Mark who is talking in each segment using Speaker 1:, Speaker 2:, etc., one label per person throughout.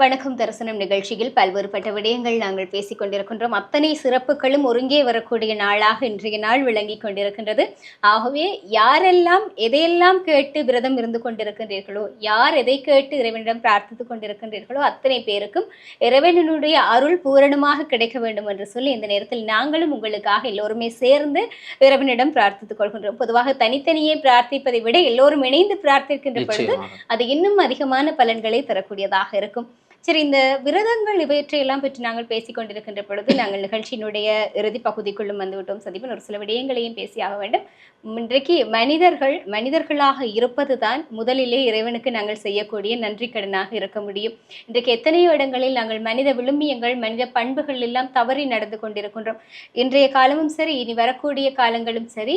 Speaker 1: வணக்கம் தரிசனம் நிகழ்ச்சியில் பல்வேறுபட்ட விடயங்கள் நாங்கள் பேசிக் கொண்டிருக்கின்றோம். அத்தனை சிறப்புகளும் ஒருங்கே வரக்கூடிய நாளாக இன்றைய நாள் விளங்கி கொண்டிருக்கின்றது. ஆகவே யாரெல்லாம் எதையெல்லாம் கேட்டு விரதம் இருந்து கொண்டிருக்கின்றீர்களோ யார் எதை கேட்டு இறைவனிடம் பிரார்த்தித்துக் கொண்டிருக்கின்றீர்களோ அத்தனை பேருக்கும் இறைவனுடைய அருள் பூரணமாக கிடைக்க வேண்டும் என்று சொல்லி இந்த நேரத்தில் நாங்களும் உங்களுக்காக எல்லோருமே சேர்ந்து இறைவனிடம் பிரார்த்தித்துக் கொள்கின்றோம். பொதுவாக தனித்தனியே பிரார்த்திப்பதை விட எல்லோரும் இணைந்து பிரார்த்திக்கின்ற பொழுது அது இன்னும் அதிகமான பலன்களை தரக்கூடியதாக இருக்கும். சரி இந்த விரதங்கள் இவற்றையெல்லாம் பற்றி நாங்கள் பேசிக்கொண்டிருக்கின்ற பொழுது நாங்கள் நிகழ்ச்சியினுடைய இறுதி பகுதிக்குள்ளும் வந்துவிட்டோம். சதீபன் ஒரு சில விடயங்களையும் பேசியாக வேண்டும். இன்றைக்கு மனிதர்கள் மனிதர்களாக இருப்பது தான் முதலிலே இறைவனுக்கு நாங்கள் செய்யக்கூடிய நன்றி கடனாக இருக்க முடியும். இன்றைக்கு எத்தனையோ இடங்களில் நாங்கள் மனித விழுமியங்கள் மனித பண்புகள் எல்லாம் தவறி நடந்து கொண்டிருக்கின்றோம். இன்றைய காலமும் சரி இனி வரக்கூடிய காலங்களும் சரி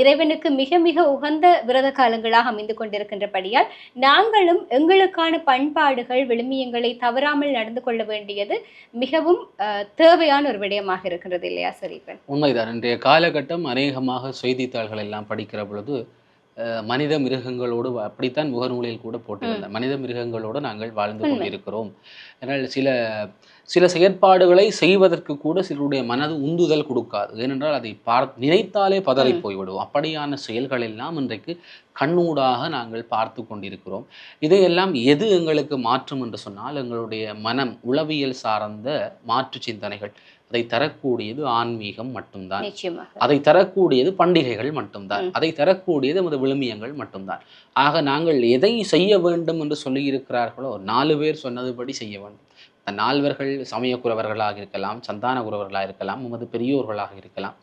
Speaker 1: இறைவனுக்கு மிக மிக உகந்த விரத காலங்களாக அமைந்து கொண்டிருக்கின்றபடியால் நாங்களும் எங்களுக்கான பண்பாடுகள் விழுமியங்களை தவறாமல் நடந்து கொள்ள வேண்டியது மிகவும் தேவையான ஒரு விடயமாக இருக்கின்றது இல்லையா சரீபன்
Speaker 2: உண்மைதான். இன்றைய காலகட்டம் அநேகமாக செய்தித்தாள்கள் எல்லாம் படிக்கிற பொழுது மனித மிருகங்களோடு அப்படித்தான் முகநூலில் கூட போட்டிருந்தேன் மனித மிருகங்களோடு நாங்கள் வாழ்ந்து. கொண்டிருக்கிறோம். ஆனால் சில சில செயற்பாடுகளை செய்வதற்கு கூட சிலருடைய மனது உந்துதல் கொடுக்காது. ஏனென்றால் அதை பார் நினைத்தாலே பதறி. போய்விடும் அப்படியான செயல்கள் எல்லாம் இன்றைக்கு கண்ணூடாக நாங்கள் பார்த்து கொண்டிருக்கிறோம். இதையெல்லாம் எது எங்களுக்கு மாற்றும் என்று சொன்னால் எங்களுடைய மனம் உளவியல் சார்ந்த மாற்று சிந்தனைகள். அதை தரக்கூடியது ஆன்மீகம் மட்டும்தான். அதை தரக்கூடியது பண்டிகைகள் மட்டும்தான். அதை தரக்கூடியது நமது விழுமியங்கள் மட்டும்தான். ஆக நாங்கள் எதை செய்ய வேண்டும் என்று சொல்லி இருக்கிறார்களோ நாலு பேர் சொன்னதுபடி செய்ய வேண்டும். நால்வர்கள் சமயக்குறவர்களாக இருக்கலாம் சந்தானகுரவர்களாக இருக்கலாம் உமது பெரியோர்களாக இருக்கலாம்.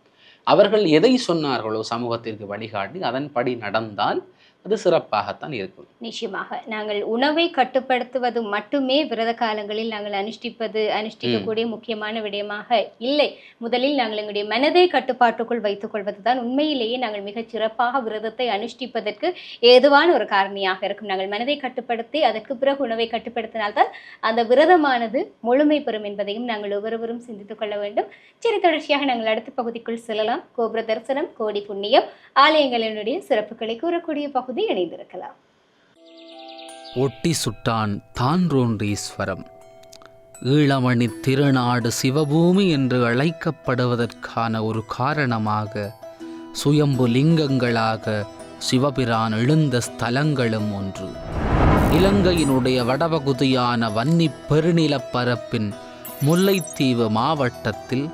Speaker 2: அவர்கள் எதை சொன்னார்களோ சமூகத்திற்கு வழிகாட்டி அதன்படி நடந்தால் அது சிறப்பாகத்தான் இருக்கும்.
Speaker 1: நிச்சயமாக. நாங்கள் உணவை கட்டுப்படுத்துவது மட்டுமே விரத காலங்களில் நாங்கள் அனுஷ்டிப்பது அனுஷ்டிக்கக்கூடிய முக்கியமான விடயமாக இல்லை. முதலில் நாங்கள் எங்களுடைய மனதை கட்டுப்பாட்டுக்குள் வைத்துக் கொள்வதுதான் உண்மையிலேயே நாங்கள் மிகச் சிறப்பாக விரதத்தை அனுஷ்டிப்பதற்கு ஏதுவான ஒரு காரணியாக இருக்கும். நாங்கள் மனதை கட்டுப்படுத்தி அதற்கு பிறகு உணவை கட்டுப்படுத்தினால்தான் அந்த விரதமானது முழுமை பெறும் என்பதையும் நாங்கள் ஒவ்வொருவரும் சிந்தித்துக் கொள்ள வேண்டும். சரி தொடர்ச்சியாக நாங்கள் அடுத்த பகுதிக்குள் செல்லலாம். கோபுர தரிசனம் கோடி புண்ணியம் ஆலயங்களினுடைய சிறப்புகளை கூறக்கூடிய பகுதி இணைந்திருக்கலாம்.
Speaker 3: ஒட்டி சுட்டான் தான்றோன்றீஸ்வரம். ஈழமணி திருநாடு சிவபூமி என்று அழைக்கப்படுவதற்கான ஒரு காரணமாக சுயம்பு லிங்கங்களாக சிவபிரான் எழுந்த ஸ்தலங்களும் ஒன்று. இலங்கையினுடைய வடபகுதியான வன்னி பெருநிலப்பரப்பின் முல்லைத்தீவு மாவட்டத்தில்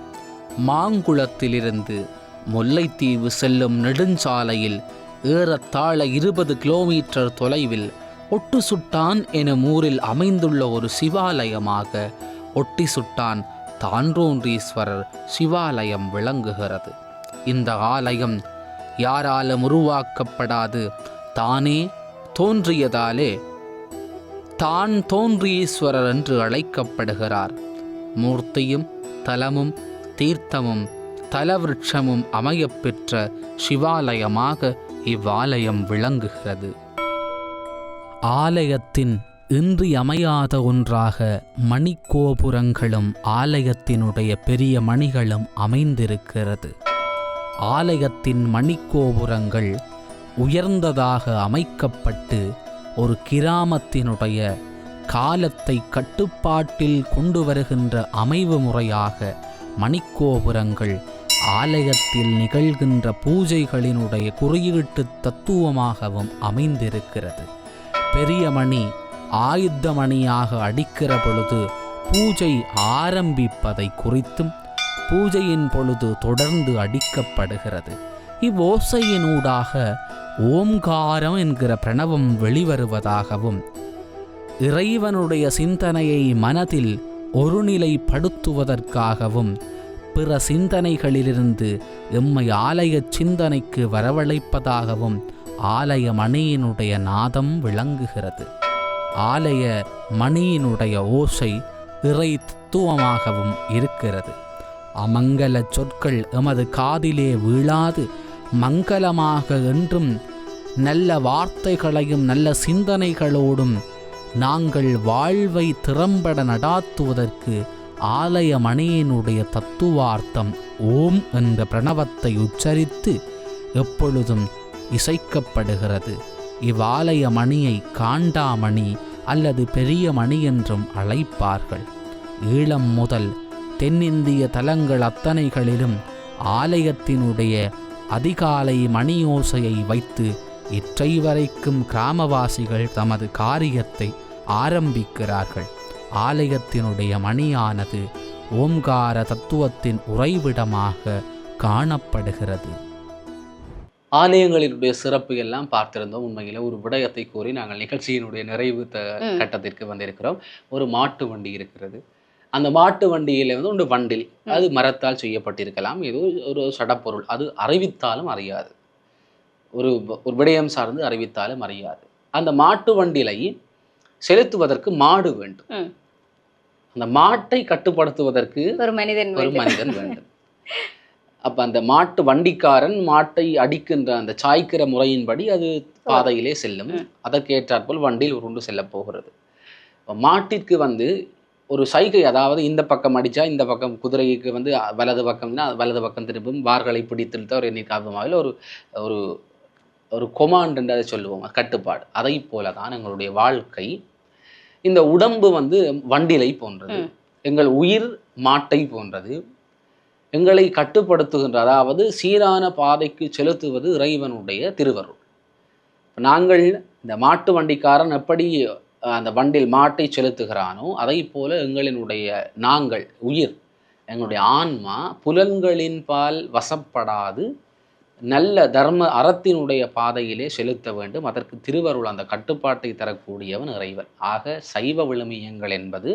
Speaker 3: மாங்குளத்திலிருந்து முல்லைத்தீவு செல்லும் நெடுஞ்சாலையில் ஏறத்தாழ இருபது கிலோமீட்டர் தொலைவில் ஒட்டு சுட்டான் எனும் ஊரில் அமைந்துள்ள ஒரு சிவாலயமாக ஒட்டி சுட்டான் தான்றோன்றீஸ்வரர் சிவாலயம் விளங்குகிறது. இந்த ஆலயம் யாராலும் உருவாக்கப்படாது. தானே தோன்றியதாலே தான் தோன்றீஸ்வரர் என்று அழைக்கப்படுகிறார். மூர்த்தியும் தலமும் தீர்த்தமும் தலவிருட்சமும் அமையப்பெற்ற சிவாலயமாக இவ்வாலயம் விளங்குகிறது. ஆலயத்தின் இன்றியமையாத ஒன்றாக மணிக்கோபுரங்களும் ஆலயத்தினுடைய பெரிய மணிகளும் அமைந்திருக்கிறது. ஆலயத்தின் மணிக்கோபுரங்கள் உயர்ந்ததாக அமைக்கப்பட்டு ஒரு கிராமத்தினுடைய காலத்தை கட்டுப்பாட்டில் கொண்டு வருகின்ற அமைவு முறையாக மணிக்கோபுரங்கள் ஆலயத்தில் நிகழ்கின்ற பூஜைகளினுடைய குறியீட்டு தத்துவமாகவும் அமைந்திருக்கிறது. பெரிய மணி ஆயுத்த மணியாக அடிக்கிற பொழுது பூஜை ஆரம்பிப்பதை குறித்தும் பூஜையின் பொழுது தொடர்ந்து அடிக்கப்படுகிறது. இவ்வோசையினூடாக ஓம்காரம் என்கிற பிரணவம் வெளிவருவதாகவும் இறைவனுடைய சிந்தனையை மனதில் ஒருநிலைப்படுத்துவதற்காகவும் பிற சிந்தனைகளிலிருந்து எம்மை ஆலய சிந்தனைக்கு வரவழைப்பதாகவும் ஆலய மணியினுடைய நாதம் விளங்குகிறது. ஆலய மணியினுடைய ஓசை இறை தத்துவமாகவும் இருக்கிறது. அமங்கல சொற்கள் எமது காதிலே வீழாது. மங்களமாக என்றும் நல்ல வார்த்தைகளையும் நல்ல சிந்தனைகளோடும் நாங்கள் வாழ்வை திறம்பட நடாத்துவதற்கு ஆலய மணியினுடைய தத்துவார்த்தம் ஓம் என்ற பிரணவத்தை உச்சரித்து எப்பொழுதும் இசைக்கப்படுகிறது. இவ்வாலய மணியை காண்டாமணி
Speaker 4: அல்லது பெரிய மணி என்றும் அழைப்பார்கள். ஈழம் முதல் தென்னிந்திய தலங்கள் அத்தனைகளிலும் ஆலயத்தினுடைய அதிகாலை மணியோசையை வைத்து இற்றை வரைக்கும் கிராமவாசிகள் தமது காரியத்தை ஆரம்பிக்கிறார்கள். ஆலயத்தினுடைய மணியானது ஓம்கார தத்துவத்தின் உறைவிடமாக காணப்படுகிறது.
Speaker 3: ஆலயங்களினுடைய சிறப்பு எல்லாம் பார்த்திருந்தோம். உண்மையில ஒரு விடயத்தை கூறி நாங்கள் நிகழ்ச்சியினுடைய நிறைவு த. கட்டத்திற்கு வந்திருக்கிறோம். ஒரு மாட்டு வண்டி இருக்கிறது. அந்த மாட்டு வண்டியில வந்து ஒன்று வண்டில். அது மரத்தால் செய்யப்பட்டிருக்கலாம். இது ஒரு சடப்பொருள். அது அறிவித்தாலும் அறியாது. ஒரு ஒரு விடயம் சார்ந்து அறிவித்தாலும் அறியாது. அந்த மாட்டு வண்டிலை செலுத்துவதற்கு மாடு வேண்டும். அந்த மாட்டை கட்டுப்படுத்துவதற்கு
Speaker 1: ஒரு மனிதன்
Speaker 3: ஒரு. மனிதன் வேண்டும் அப்ப அந்த மாட்டு வண்டிக்காரன் மாட்டை அடிக்கின்ற அந்த சாய்க்கிற முறையின்படி அது பாதையிலே செல்லும். அதற்கேற்றாற்போல் வண்டியில் உருண்டு செல்ல போகிறது மாட்டிற்கு வந்து ஒரு சைகை அதாவது இந்த பக்கம் அடிச்சா இந்த பக்கம் குதிரைக்கு வந்து வலது பக்கம்னா வலது பக்கம் திரும்பும் வார்களை பிடித்திருத்த ஒரு எண்ணிக்காபமாக ஒரு ஒரு ஒரு கொமாண்ட் என்று அதை சொல்லுவோம் கட்டுப்பாடு அதை போல தான் எங்களுடைய வாழ்க்கை இந்த உடம்பு வந்து வண்டிலை போன்றது. எங்கள் உயிர் மாட்டை போன்றது எங்களை கட்டுப்படுத்துகின்ற அதாவது சீரான பாதைக்கு செலுத்துவது இறைவனுடைய திருவருள் நாங்கள் இந்த மாட்டு வண்டிக்காரன் எப்படி அந்த வண்டில் மாட்டை செலுத்துகிறானோ அதை போல எங்களினுடைய நாங்கள் உயிர் எங்களுடைய ஆன்மா புலன்களின் பால் வசப்படாது நல்ல தர்ம அறத்தினுடைய பாதையிலே செலுத்த வேண்டும். அதற்கு திருவருள் அந்த கட்டுப்பாட்டை தரக்கூடியவன் இறைவன். ஆக சைவ விழுமியங்கள் என்பது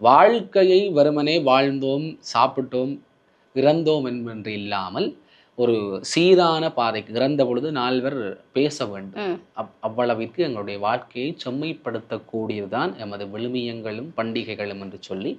Speaker 3: வாழ்க்கையை வெறுமனே வாழ்ந்தோம் சாப்பிட்டோம் இறந்தோம் என்பென்று இல்லாமல் ஒரு சீரான பாதைக்கு இறந்த பொழுது நால்வர் பேச வேண்டும். அவ் அவ்வளவிற்கு எங்களுடைய வாழ்க்கையை செம்மைப்படுத்தக்கூடியதுதான் எமது விழுமியங்களும் பண்டிகைகளும் என்று சொல்லி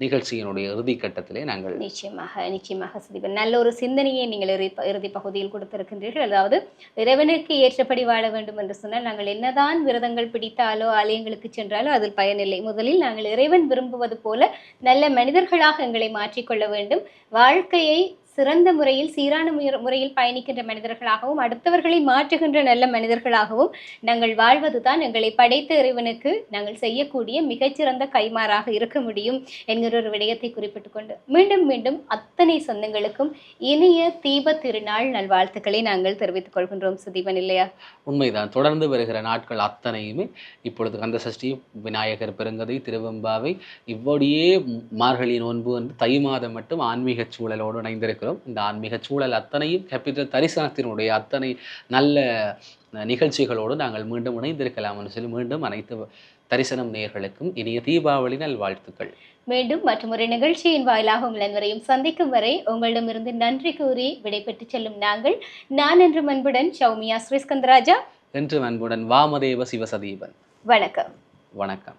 Speaker 3: நிகழ்ச்சியினுடைய இறுதி கட்டத்திலே நாங்கள்
Speaker 1: நிச்சயமாக நிச்சயமாக சுதீபன் நல்ல ஒரு சிந்தனையை நீங்கள் இறுதி இறுதி பகுதியில் கொடுத்திருக்கின்றீர்கள். அதாவது இறைவனுக்கு ஏற்றபடி வாழ வேண்டும் என்று சொன்னால் நாங்கள் என்னதான் விரதங்கள் பிடித்தாலோ ஆலயங்களுக்கு சென்றாலோ அதில் பயனில்லை முதலில் நாங்கள் இறைவன் விரும்புவது போல நல்ல மனிதர்களாக எங்களை மாற்றிக்கொள்ள வேண்டும். வாழ்க்கையை சிறந்த முறையில் சீரான முறையில் பயணிக்கின்ற மனிதர்களாகவும் அடுத்தவர்களை மாற்றுகின்ற நல்ல மனிதர்களாகவும் நாங்கள் வாழ்வதுதான் எங்களை படைத்த இறைவனுக்கு நாங்கள் செய்யக்கூடிய மிகச்சிறந்த கைமாறாக இருக்க முடியும் என்கிற ஒரு விடயத்தை குறிப்பிட்டு கொண்டு. மீண்டும் மீண்டும் அத்தனை சொந்தங்களுக்கும் இனிய தீப திருநாள் நல்வாழ்த்துக்களை நாங்கள் தெரிவித்துக் கொள்கின்றோம். சுதீபன் இல்லையா?
Speaker 3: உண்மைதான். தொடர்ந்து வருகிற நாட்கள் அத்தனையுமே இப்பொழுது கந்த சஷ்டி விநாயகர் பெருங்கதை திருவெம்பாவை இவ்வொடியே மார்கழி நோன்பு என்று தை மாதம் மட்டும் ஆன்மீக சூழலோடு இணைந்திருக்கிறோம். இந்த ஆன்மீக சூழல் அத்தனையும் கேபிட்டல் தரிசனத்தினுடைய அத்தனை நல்ல நிகழ்ச்சிகளோடு நாங்கள் மீண்டும் இணைந்திருக்கலாம் என்று சொல்லி மீண்டும் அனைத்து தரிசனம் நேயர்களுக்கும் இனிய தீபாவளி நல்வாழ்த்துக்கள்.
Speaker 1: மீண்டும் மற்றொரு நிகழ்ச்சியின் வாயிலாக உங்கள் அனைவரையும் சந்திக்கும் வரை உங்களிடமிருந்து நன்றி கூறி விடைபெற்று செல்லும் நாங்கள். நான் என்று அன்புடன் சௌமியா ஸ்ரீஸ்கந்தராஜா.
Speaker 3: என்று அன்புடன் வாமதேவ சிவசதீபன்.
Speaker 1: வணக்கம்.
Speaker 3: வணக்கம்.